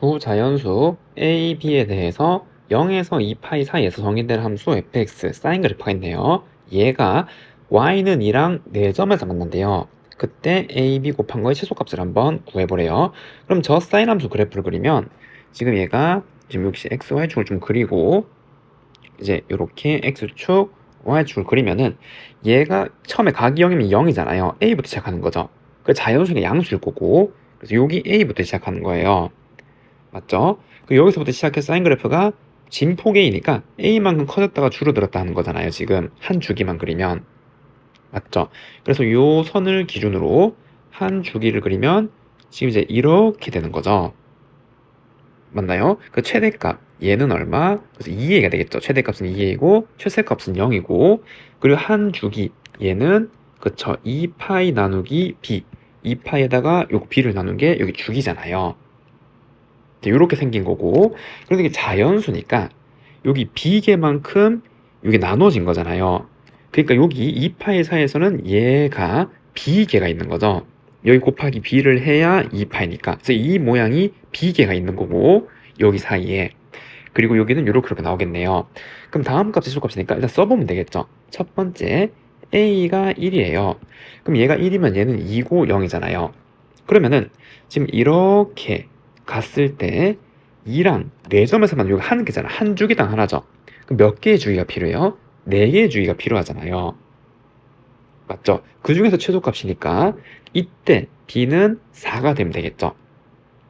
두 자연수 a, b에 대해서 0에서 2파이 사이에서 정의된 함수 fx 사인 그래프가 있네요. 얘가 y는 2랑 4점에서 만난대요. 그때 a, b 곱한 거의 최소값을 한번 구해보래요. 그럼 저 사인 함수 그래프를 그리면 지금 얘가 지금 역시 x, y축을 좀 그리고 이제 이렇게 x축, y축을 그리면은 얘가 처음에 각이 0이면 0이잖아요. a부터 시작하는 거죠. 그 자연수가 양수일 거고 그래서 여기 a부터 시작하는 거예요. 맞죠? 그 여기서부터 시작해서 사인 그래프가 진폭 a니까 a만큼 커졌다가 줄어들었다 하는 거잖아요. 지금 한 주기만 그리면 맞죠? 그래서 요 선을 기준으로 한 주기를 그리면 지금 이제 이렇게 되는 거죠. 맞나요? 그 최대값 얘는 얼마? 그래서 2a가 되겠죠. 최대값은 2a이고 최대값은 0이고 그리고 한 주기 얘는 그쵸 2파이 나누기 b 2파에다가 요 b를 나눈 게 여기 주기잖아요. 이렇게 생긴 거고 그런데 이게 자연수니까 여기 b개만큼 이게 나눠진 거잖아요. 그러니까 여기 2파의 사이에서는 얘가 b개가 있는 거죠. 여기 곱하기 b를 해야 2파이니까 그래서 이 모양이 b개가 있는 거고 여기 사이에 그리고 여기는 이렇게 이렇게 나오겠네요. 그럼 다음 값이 최소값이니까 일단 써보면 되겠죠. 첫 번째 a가 1이에요. 그럼 얘가 1이면 얘는 2고 0이잖아요. 그러면은 지금 이렇게 갔을 때 2랑 4점에서만 여기 한 개잖아. 한 주기당 하나죠. 그럼 몇 개의 주기가 필요해요? 4개의 주기가 필요하잖아요. 맞죠? 그 중에서 최소값이니까 이때 b는 4가 되면 되겠죠.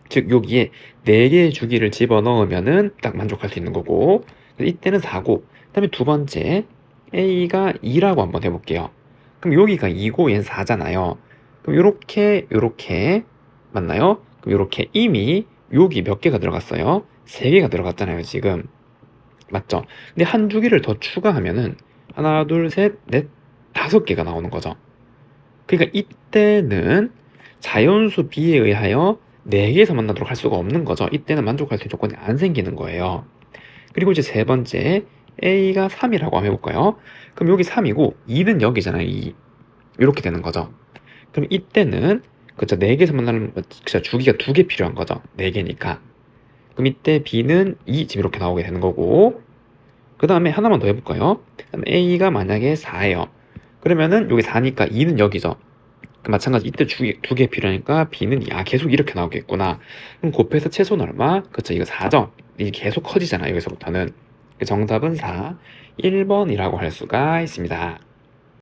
즉 여기에 4개의 주기를 집어넣으면은 딱 만족할 수 있는 거고 이때는 4고 그 다음에 두 번째 a가 2라고 한번 해볼게요. 그럼 여기가 2고 얘는 4잖아요. 그럼 요렇게 요렇게 맞나요? 요렇게 이미 여기 몇 개가 들어갔어요? 3개가 들어갔잖아요 지금 맞죠? 근데 한 주기를 더 추가하면은 하나 둘 셋 넷 다섯 개가 나오는 거죠. 그러니까 이때는 자연수 b에 의하여 4개에서 만나도록 할 수가 없는 거죠. 이때는 만족할 수 있는 조건이 안 생기는 거예요. 그리고 이제 세 번째 a가 3이라고 한번 해볼까요? 그럼 여기 3이고 2는 여기잖아요. 2. 이렇게 되는 거죠. 그럼 이때는 그쵸 4개에서 만나는 그쵸 주기가 두 개 필요한 거죠. 4개니까. 그럼 이때 b는 2 지금 이렇게 나오게 되는 거고 그 다음에 하나만 더 해볼까요? a가 만약에 4예요. 그러면은 여기 4니까 2는 여기죠. 그 마찬가지 이때 두 개 필요하니까 b는 야 계속 이렇게 나오겠구나. 그럼 곱해서 최소는 얼마? 그쵸 이거 4죠. 이게 계속 커지잖아요. 여기서부터는. 정답은 4, 1번이라고 할 수가 있습니다.